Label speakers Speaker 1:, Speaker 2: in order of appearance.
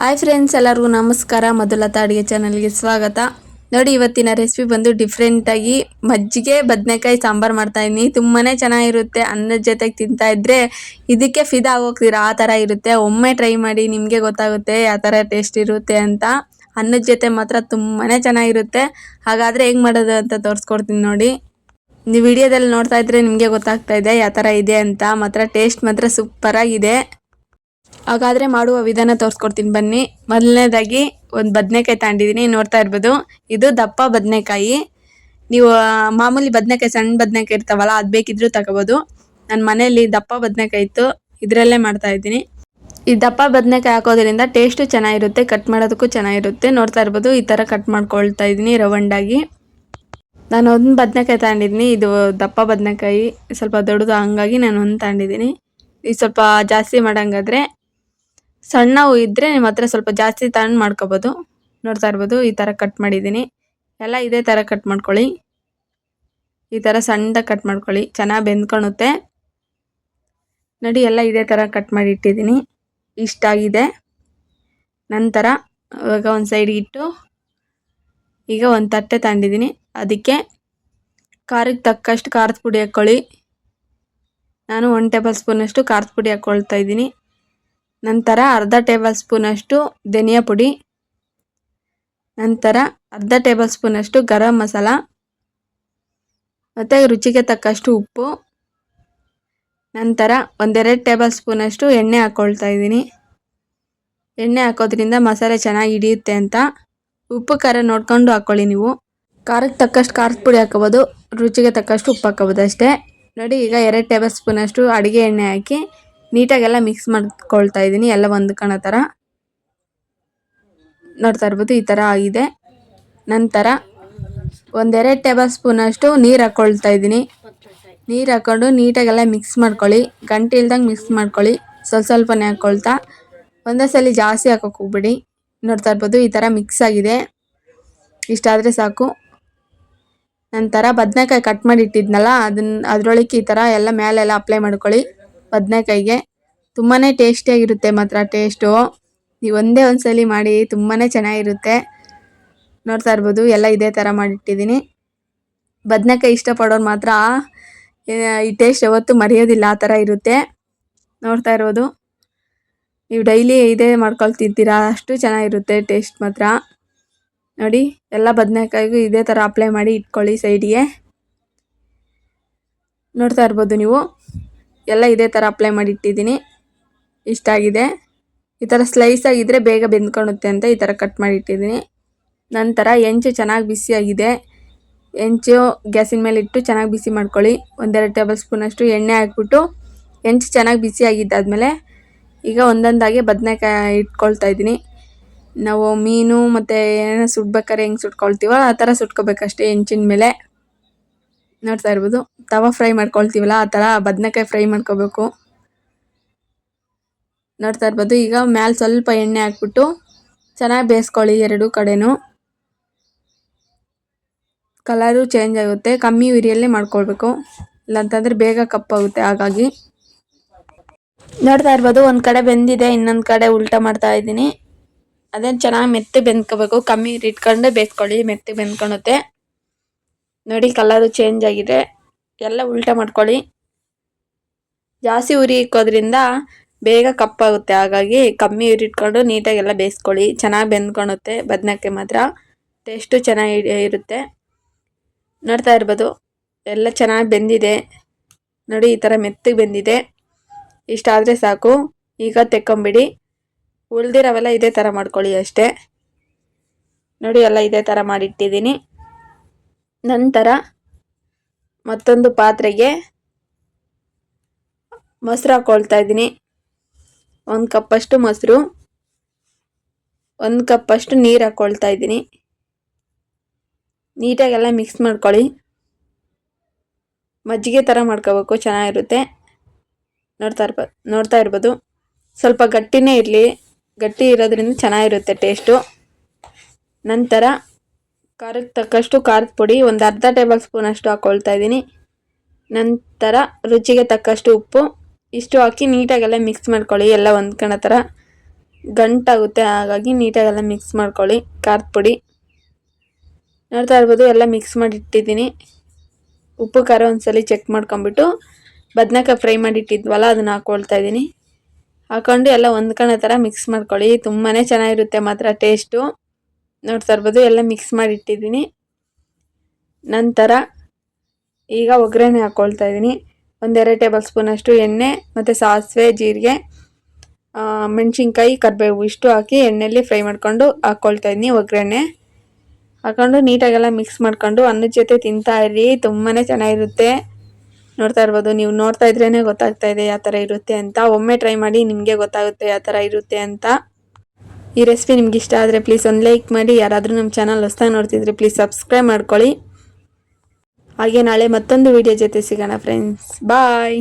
Speaker 1: Hi friends ಎಲ್ಲರಿಗೂ ನಮಸ್ಕಾರ. ಮಧುಲತಾ ಅಡುಗೆ ಚಾನಲ್ಗೆ ಸ್ವಾಗತ. ನೋಡಿ, ಇವತ್ತಿನ ರೆಸಿಪಿ ಬಂದು ಡಿಫ್ರೆಂಟಾಗಿ ಮಜ್ಜಿಗೆ ಬದನೆಕಾಯಿ ಸಾಂಬಾರು ಮಾಡ್ತಾ ಇದ್ದೀನಿ ತುಂಬಾ ಚೆನ್ನಾಗಿರುತ್ತೆ. ಅನ್ನದ ಜೊತೆಗೆ ತಿಂತಾ ಇದ್ರೆ ಇದಕ್ಕೆ ಫಿದಾ ಆಗೋಗ್ತೀರಾ. ಆ ಥರ ಇರುತ್ತೆ. ಒಮ್ಮೆ ಟ್ರೈ ಮಾಡಿ ನಿಮಗೆ ಗೊತ್ತಾಗುತ್ತೆ ಯಾವ ಥರ ಟೇಸ್ಟ್ ಇರುತ್ತೆ ಅಂತ. ಅನ್ನದ ಜೊತೆ ಮಾತ್ರ ತುಂಬಾ ಚೆನ್ನಾಗಿರುತ್ತೆ. ಹಾಗಾದರೆ ಹೆಂಗೆ ಮಾಡೋದು ಅಂತ ತೋರಿಸ್ಕೊಡ್ತೀನಿ ನೋಡಿ. ನೀವು ವಿಡಿಯೋದಲ್ಲಿ ನೋಡ್ತಾ ಇದ್ರೆ ನಿಮಗೆ ಗೊತ್ತಾಗ್ತಾ ಇದೆ ಯಾವ ಥರ ಇದೆ ಅಂತ. ಮಾತ್ರ ಟೇಸ್ಟ್ ಮಾತ್ರ ಸೂಪರಾಗಿದೆ ಹಾಗಾದರೆ ಮಾಡುವ ವಿಧಾನ ತೋರಿಸ್ಕೊಡ್ತೀನಿ ಬನ್ನಿ. ಮೊದಲನೇದಾಗಿ ಒಂದು ಬದನೆಕಾಯಿ ತಗೊಂಡಿದ್ದೀನಿ ನೋಡ್ತಾ ಇರ್ಬೋದು. ಇದು ದಪ್ಪ ಬದನೆಕಾಯಿ. ನೀವು ಮಾಮೂಲಿ ಬದನೆಕಾಯಿ ಸಣ್ಣ ಬದನೆಕಾಯಿ ಇರ್ತಾವಲ್ಲ, ಅದು ಬೇಕಿದ್ರೂ ತಗೋಬೋದು. ನನ್ನ ಮನೆಯಲ್ಲಿ ದಪ್ಪ ಬದನೆಕಾಯಿ ಇತ್ತು, ಇದರಲ್ಲೇ ಮಾಡ್ತಾ ಇದ್ದೀನಿ. ಈ ದಪ್ಪ ಬದನೆಕಾಯಿ ಹಾಕೋದ್ರಿಂದ ಟೇಸ್ಟು ಚೆನ್ನಾಗಿರುತ್ತೆ, ಕಟ್ ಮಾಡೋದಕ್ಕೂ ಚೆನ್ನಾಗಿರುತ್ತೆ. ನೋಡ್ತಾ ಇರ್ಬೋದು, ಈ ಥರ ಕಟ್ ಮಾಡ್ಕೊಳ್ತಾ ಇದ್ದೀನಿ ರವಂಡಾಗಿ ನಾನು ಒಂದು ಬದನೆಕಾಯಿ ತಗೊಂಡಿದ್ದೀನಿ ಇದು ದಪ್ಪ ಬದನೆಕಾಯಿ. ಸ್ವಲ್ಪ ದೊಡ್ಡದು ಹಂಗಾಗಿ ನಾನು ಒಂದು ತಗೊಂಡಿದ್ದೀನಿ ಈ ಸ್ವಲ್ಪ ಜಾಸ್ತಿ ಮಾಡಂಗಾದ್ರೆ ಸಣ್ಣವು ಇದ್ದರೆ ನಿಮ್ಮ ಹತ್ರ ಸ್ವಲ್ಪ ಜಾಸ್ತಿ ತಣ್ಣ ಮಾಡ್ಕೋಬೋದು. ನೋಡ್ತಾ ಇರ್ಬೋದು, ಈ ಥರ ಕಟ್ ಮಾಡಿದ್ದೀನಿ. ಎಲ್ಲ ಇದೇ ಥರ ಕಟ್ ಮಾಡ್ಕೊಳ್ಳಿ. ಈ ಥರ ಸಣ್ಣದಾಗಿ ಕಟ್ ಮಾಡ್ಕೊಳ್ಳಿ. ಚೆನ್ನಾಗಿ ಬೆಂದ್ಕೊಳುತ್ತೆ ನೋಡಿ, ಎಲ್ಲ ಇದೇ ಥರ ಕಟ್ ಮಾಡಿ ಇಟ್ಟಿದ್ದೀನಿ. ಇಷ್ಟಾಗಿದೆ ನಂತರ ಇವಾಗ ಒಂದು ಸೈಡ್ ಇಟ್ಟು ಈಗ ಒಂದು ತಟ್ಟೆ ತಗೊಂಡಿದ್ದೀನಿ ಅದಕ್ಕೆ ಖಾರಕ್ಕೆ ತಕ್ಕಷ್ಟು ಖಾರದ ಪುಡಿ ಹಾಕ್ಕೊಳ್ಳಿ ನಾನು ಒನ್ ಟೇಬಲ್ ಸ್ಪೂನಷ್ಟು ಖಾರದ ಪುಡಿ ಹಾಕ್ಕೊಳ್ತಾ ಇದ್ದೀನಿ. ನಂತರ ಅರ್ಧ ಟೇಬಲ್ ಸ್ಪೂನಷ್ಟು ಧನಿಯಾ ಪುಡಿ, ನಂತರ ಅರ್ಧ ಟೇಬಲ್ ಸ್ಪೂನಷ್ಟು ಗರಂ ಮಸಾಲ ಮತ್ತು ರುಚಿಗೆ ತಕ್ಕಷ್ಟು ಉಪ್ಪು, ನಂತರ ಒಂದೆರಡು ಟೇಬಲ್ ಸ್ಪೂನಷ್ಟು ಎಣ್ಣೆ ಹಾಕ್ಕೊಳ್ತಾ ಇದ್ದೀನಿ. ಎಣ್ಣೆ ಹಾಕೋದ್ರಿಂದ ಮಸಾಲೆ ಚೆನ್ನಾಗಿ ಹಿಡಿಯುತ್ತೆ ಅಂತ. ಉಪ್ಪು, ಖಾರ ನೋಡ್ಕೊಂಡು ಹಾಕ್ಕೊಳ್ಳಿ ನೀವು. ಖಾರಕ್ಕೆ ತಕ್ಕಷ್ಟು ಖಾರದ ಪುಡಿ ಹಾಕೋಬೋದು, ರುಚಿಗೆ ತಕ್ಕಷ್ಟು ಉಪ್ಪು ಹಾಕೋಬೋದು ಅಷ್ಟೇ. ನೋಡಿ, ಈಗ ಎರಡು ಟೇಬಲ್ ಸ್ಪೂನಷ್ಟು ಅಡುಗೆ ಎಣ್ಣೆ ಹಾಕಿ ನೀಟಾಗೆಲ್ಲ ಮಿಕ್ಸ್ ಮಾಡ್ಕೊಳ್ತಾ ಇದ್ದೀನಿ, ಎಲ್ಲ ಹೊಂದ್ಕೊಳೋ ಥರ ನೋಡ್ತಾ ಇರ್ಬೋದು, ಈ ಥರ ಆಗಿದೆ. ನಂತರ ಒಂದೆರಡು ಟೇಬಲ್ ಸ್ಪೂನಷ್ಟು ನೀರು ಹಾಕ್ಕೊಳ್ತಾ ಇದ್ದೀನಿ. ನೀರು ಹಾಕ್ಕೊಂಡು ನೀಟಾಗೆಲ್ಲ ಮಿಕ್ಸ್ ಮಾಡ್ಕೊಳ್ಳಿ. ಗಂಟೆ ಇಲ್ದಂಗೆ ಮಿಕ್ಸ್ ಮಾಡ್ಕೊಳ್ಳಿ. ಸ್ವಲ್ಪ ಸ್ವಲ್ಪನೇ ಹಾಕ್ಕೊಳ್ತಾ ಒಂದೇ ಸಲ ಜಾಸ್ತಿ ಹಾಕೋಕೆ ಹೋಗ್ಬಿಡಿ. ನೋಡ್ತಾ ಇರ್ಬೋದು, ಈ ಥರ ಮಿಕ್ಸ್ ಆಗಿದೆ. ಇಷ್ಟಾದರೆ ಸಾಕು. ನಂತರ ಬದನೆಕಾಯಿ ಕಟ್ ಮಾಡಿ ಇಟ್ಟಿದ್ನಲ್ಲ ಅದನ್ನ ಅದರೊಳಗೆ ಈ ಥರ ಎಲ್ಲ ಮೇಲೆಲ್ಲ ಅಪ್ಲೈ ಮಾಡ್ಕೊಳ್ಳಿ. ಬದನೆಕಾಯಿಗೆ ತುಂಬಾ ಟೇಸ್ಟಿಯಾಗಿರುತ್ತೆ ಮಾತ್ರ ಟೇಸ್ಟು. ನೀವು ಒಂದೇ ಒಂದು ಸಲ ಮಾಡಿ ತುಂಬಾ ಚೆನ್ನಾಗಿರುತ್ತೆ. ನೋಡ್ತಾ ಇರ್ಬೋದು, ಎಲ್ಲ ಇದೇ ಥರ ಮಾಡಿಟ್ಟಿದ್ದೀನಿ. ಬದನೆಕಾಯಿ ಇಷ್ಟಪಡೋರು ಮಾತ್ರ ಈ ಟೇಸ್ಟ್ ಯಾವತ್ತೂ ಮರೆಯೋದಿಲ್ಲ, ಆ ಥರ ಇರುತ್ತೆ. ನೋಡ್ತಾ ಇರೋದು ನೀವು ಡೈಲಿ ಇದೇ ಮಾಡ್ಕೊಳ್ತಾ ಅಷ್ಟು ಚೆನ್ನಾಗಿರುತ್ತೆ ಟೇಸ್ಟ್ ಮಾತ್ರ. ನೋಡಿ, ಎಲ್ಲ ಬದನೆಕಾಯಿಗೂ ಇದೇ ಥರ ಅಪ್ಲೈ ಮಾಡಿ ಇಟ್ಕೊಳ್ಳಿ ಸೈಡಿಗೆ. ನೋಡ್ತಾ ಇರ್ಬೋದು ನೀವು. ಎಲ್ಲ ಇದೇ ಥರ ಅಪ್ಲೈ ಮಾಡಿ ಇಟ್ಟಿದ್ದೀನಿ ಇಷ್ಟಾಗಿದೆ ಈ ಥರ ಸ್ಲೈಸ್ ಆಗಿದ್ದರೆ ಬೇಗ ಬೆಂದ್ಕೊಳುತ್ತೆ ಅಂತ ಈ ಥರ ಕಟ್ ಮಾಡಿ ಇಟ್ಟಿದ್ದೀನಿ ನಂತರ ಹೆಂಚು ಚೆನ್ನಾಗಿ ಬಿಸಿಯಾಗಿದೆ ಹೆಂಚು ಗ್ಯಾಸಿನ ಮೇಲೆ ಇಟ್ಟು ಚೆನ್ನಾಗಿ ಬಿಸಿ ಮಾಡ್ಕೊಳ್ಳಿ. ಒಂದೆರಡು ಟೇಬಲ್ ಸ್ಪೂನಷ್ಟು ಎಣ್ಣೆ ಹಾಕ್ಬಿಟ್ಟು ಹೆಂಚು ಚೆನ್ನಾಗಿ ಬಿಸಿ ಆಗಿದ್ದಾದಮೇಲೆ ಈಗ ಒಂದೊಂದಾಗಿ ಬದನೆಕಾಯಿ ಇಟ್ಕೊಳ್ತಾ ಇದ್ದೀನಿ. ನಾವು ಮೀನು ಮತ್ತು ಏನೇನು ಸುಡ್ಬೇಕಾದ್ರೆ ಹೆಂಗೆ ಸುಟ್ಕೊಳ್ತೀವೋ ಆ ಥರ ಸುಟ್ಕೋಬೇಕಷ್ಟೇ ಹೆಂಚಿನ ಮೇಲೆ. ನೋಡ್ತಾ ಇರ್ಬೋದು. ತವಾ ಫ್ರೈ ಮಾಡ್ಕೊಳ್ತೀವಲ್ಲ, ಆ ಥರ ಬದನೆಕಾಯಿ ಫ್ರೈ ಮಾಡ್ಕೋಬೇಕು. ನೋಡ್ತಾ ಇರ್ಬೋದು. ಈಗ ಮ್ಯಾಲೆ ಸ್ವಲ್ಪ ಎಣ್ಣೆ ಹಾಕ್ಬಿಟ್ಟು ಚೆನ್ನಾಗಿ ಬೇಯಿಸ್ಕೊಳ್ಳಿ ಎರಡೂ ಕಡೆನೂ. ಕಲರು ಚೇಂಜ್ ಆಗುತ್ತೆ. ಕಮ್ಮಿ ಉರಿಯಲ್ಲೇ ಮಾಡ್ಕೊಳ್ಬೇಕು. ಇಲ್ಲಾಂತಂದರೆ ಬೇಗ ಕಪ್ಪಾಗುತ್ತೆ ಹಾಗಾಗಿ. ನೋಡ್ತಾ ಇರ್ಬೋದು. ಒಂದು ಕಡೆ ಬೆಂದಿದೆ, ಇನ್ನೊಂದು ಕಡೆ ಉಲ್ಟಾ ಮಾಡ್ತಾ ಇದ್ದೀನಿ. ಅದನ್ನು ಚೆನ್ನಾಗಿ ಮೆತ್ತೆ ಬೆಂದ್ಕೋಬೇಕು. ಕಮ್ಮಿ ಇಟ್ಕೊಂಡೆ ಇಟ್ಕೊಂಡು ಬೇಯಿಸ್ಕೊಳ್ಳಿ. ಮೆತ್ತೆ ಬೆಂದ್ಕೊಳುತ್ತೆ. ನೋಡಿ ಕಲರು ಚೇಂಜ್ ಆಗಿದೆ. ಎಲ್ಲ ಉಲ್ಟಾ ಮಾಡ್ಕೊಳ್ಳಿ. ಜಾಸ್ತಿ ಉರಿ ಇಕ್ಕೋದ್ರಿಂದ ಬೇಗ ಕಪ್ಪಾಗುತ್ತೆ. ಹಾಗಾಗಿ ಕಮ್ಮಿ ಉರಿ ಇಟ್ಕೊಂಡು ನೀಟಾಗಿ ಎಲ್ಲ ಬೇಯಿಸ್ಕೊಳ್ಳಿ. ಚೆನ್ನಾಗಿ ಬೆಂದ್ಕೊಳುತ್ತೆ. ಬದನೆಕಾಯಿ ಮಾತ್ರ. ಟೇಸ್ಟು ಚೆನ್ನಾಗಿ ಇರುತ್ತೆ. ನೋಡ್ತಾ ಇರ್ಬೋದು. ಎಲ್ಲ ಚೆನ್ನಾಗಿ ಬೆಂದಿದೆ. ನೋಡಿ ಈ ಥರ ಮೆತ್ತಗೆ ಬೆಂದಿದೆ. ಇಷ್ಟಾದರೆ ಸಾಕು. ಈಗ ತೆಕ್ಕೊಂಬಿಡಿ. ಉಳ್ದಿರೋವೆಲ್ಲ ಇದೇ ಥರ ಮಾಡ್ಕೊಳ್ಳಿ ಅಷ್ಟೇ. ನೋಡಿ ಎಲ್ಲ ಇದೇ ಥರ ಮಾಡಿಟ್ಟಿದ್ದೀನಿ. ನಂತರ ಮತ್ತೊಂದು ಪಾತ್ರೆಗೆ ಮೊಸರು ಹಾಕ್ಕೊಳ್ತಾ ಇದ್ದೀನಿ. ಒಂದು ಕಪ್ಪಷ್ಟು ಮೊಸರು, ಒಂದು ಕಪ್ಪಷ್ಟು ನೀರು ಹಾಕ್ಕೊಳ್ತಾ ಇದ್ದೀನಿ. ನೀಟಾಗೆಲ್ಲ ಮಿಕ್ಸ್ ಮಾಡ್ಕೊಳ್ಳಿ. ಮಜ್ಜಿಗೆ ಥರ ಮಾಡ್ಕೋಬೇಕು, ಚೆನ್ನಾಗಿರುತ್ತೆ. ನೋಡ್ತಾ ಇರ್ಬ, ನೋಡ್ತಾ ಇರ್ಬೋದು. ಸ್ವಲ್ಪ ಗಟ್ಟಿನೇ ಇರಲಿ. ಗಟ್ಟಿ ಇರೋದ್ರಿಂದ ಚೆನ್ನಾಗಿರುತ್ತೆ ಟೇಸ್ಟು ನಂತರ ಖಾರಕ್ಕೆ ತಕ್ಕಷ್ಟು ಖಾರದ ಪುಡಿ, ಒಂದು ಅರ್ಧ ಟೇಬಲ್ ಸ್ಪೂನಷ್ಟು ಹಾಕ್ಕೊಳ್ತಾ ಇದ್ದೀನಿ. ನಂತರ ರುಚಿಗೆ ತಕ್ಕಷ್ಟು ಉಪ್ಪು, ಇಷ್ಟು ಹಾಕಿ ನೀಟಾಗೆಲ್ಲ ಮಿಕ್ಸ್ ಮಾಡ್ಕೊಳ್ಳಿ. ಎಲ್ಲ ಹೊಂದ್ಕೊಳ್ಳೋ ಥರ ಗಂಟಾಗುತ್ತೆ, ಹಾಗಾಗಿ ನೀಟಾಗೆಲ್ಲ ಮಿಕ್ಸ್ ಮಾಡ್ಕೊಳ್ಳಿ. ಖಾರದ ಪುಡಿ. ನೋಡ್ತಾ ಇರ್ಬೋದು, ಎಲ್ಲ ಮಿಕ್ಸ್ ಮಾಡಿಟ್ಟಿದ್ದೀನಿ. ಉಪ್ಪು, ಖಾರ ಒಂದ್ಸಲಿ ಚೆಕ್ ಮಾಡ್ಕೊಂಬಿಟ್ಟು ಬದನೆಕಾಯಿ ಫ್ರೈ ಮಾಡಿ ಅದನ್ನು ಹಾಕೊಳ್ತಾ ಇದ್ದೀನಿ. ಹಾಕೊಂಡು ಎಲ್ಲ ಹೊಂದ್ಕೊಳ್ಳೋ ಥರ ಮಿಕ್ಸ್ ಮಾಡ್ಕೊಳ್ಳಿ. ತುಂಬಾ ಚೆನ್ನಾಗಿರುತ್ತೆ ಮಾತ್ರ ಟೇಸ್ಟು ನೋಡ್ತಾ ಇರ್ಬೋದು ಎಲ್ಲ ಮಿಕ್ಸ್ ಮಾಡಿ ಇಟ್ಟಿದ್ದೀನಿ ನಂತರ ಈಗ ಒಗ್ಗರಣೆ ಹಾಕ್ಕೊಳ್ತಾ ಇದ್ದೀನಿ. ಒಂದೆರಡು ಟೇಬಲ್ ಸ್ಪೂನಷ್ಟು ಎಣ್ಣೆ, ಮತ್ತು ಸಾಸಿವೆ, ಜೀರಿಗೆ ಮೆಣಸಿನ್ಕಾಯಿ, ಕರಿಬೇವು ಇಷ್ಟು ಹಾಕಿ ಎಣ್ಣೆಯಲ್ಲಿ ಫ್ರೈ ಮಾಡಿಕೊಂಡು ಹಾಕ್ಕೊಳ್ತಾ ಇದ್ದೀನಿ ಒಗ್ಗರಣೆ. ಹಾಕೊಂಡು ನೀಟಾಗೆಲ್ಲ ಮಿಕ್ಸ್ ಮಾಡ್ಕೊಂಡು ಅನ್ನದ ಜೊತೆ ತಿಂತಾ ಇರಿ ತುಂಬಾ ಚೆನ್ನಾಗಿರುತ್ತೆ. ನೋಡ್ತಾ ಇರ್ಬೋದು, ನೀವು ನೋಡ್ತಾ ಇದ್ರೇ ಗೊತ್ತಾಗ್ತಾ ಇದೆ ಯಾವ ಥರ ಇರುತ್ತೆ ಅಂತ. ಒಮ್ಮೆ ಟ್ರೈ ಮಾಡಿ ನಿಮಗೆ ಗೊತ್ತಾಗುತ್ತೆ ಯಾವ ಥರ ಇರುತ್ತೆ ಅಂತ. ಈ ರೆಸಿಪಿ ನಿಮ್ಗೆ ಇಷ್ಟ ಆದರೆ ಪ್ಲೀಸ್ ಒಂದು ಲೈಕ್ ಮಾಡಿ, ಯಾರಾದರೂ ನಮ್ಮ ಚಾನಲ್ ಹೊಸ್ದಾಗಿ ನೋಡ್ತಿದ್ರೆ ಪ್ಲೀಸ್ ಸಬ್ಸ್ಕ್ರೈಬ್ ಮಾಡ್ಕೊಳ್ಳಿ. ಹಾಗೆ ನಾಳೆ ಮತ್ತೊಂದು ವಿಡಿಯೋ ಜೊತೆ ಸಿಗೋಣ ಫ್ರೆಂಡ್ಸ್ ಬಾಯ್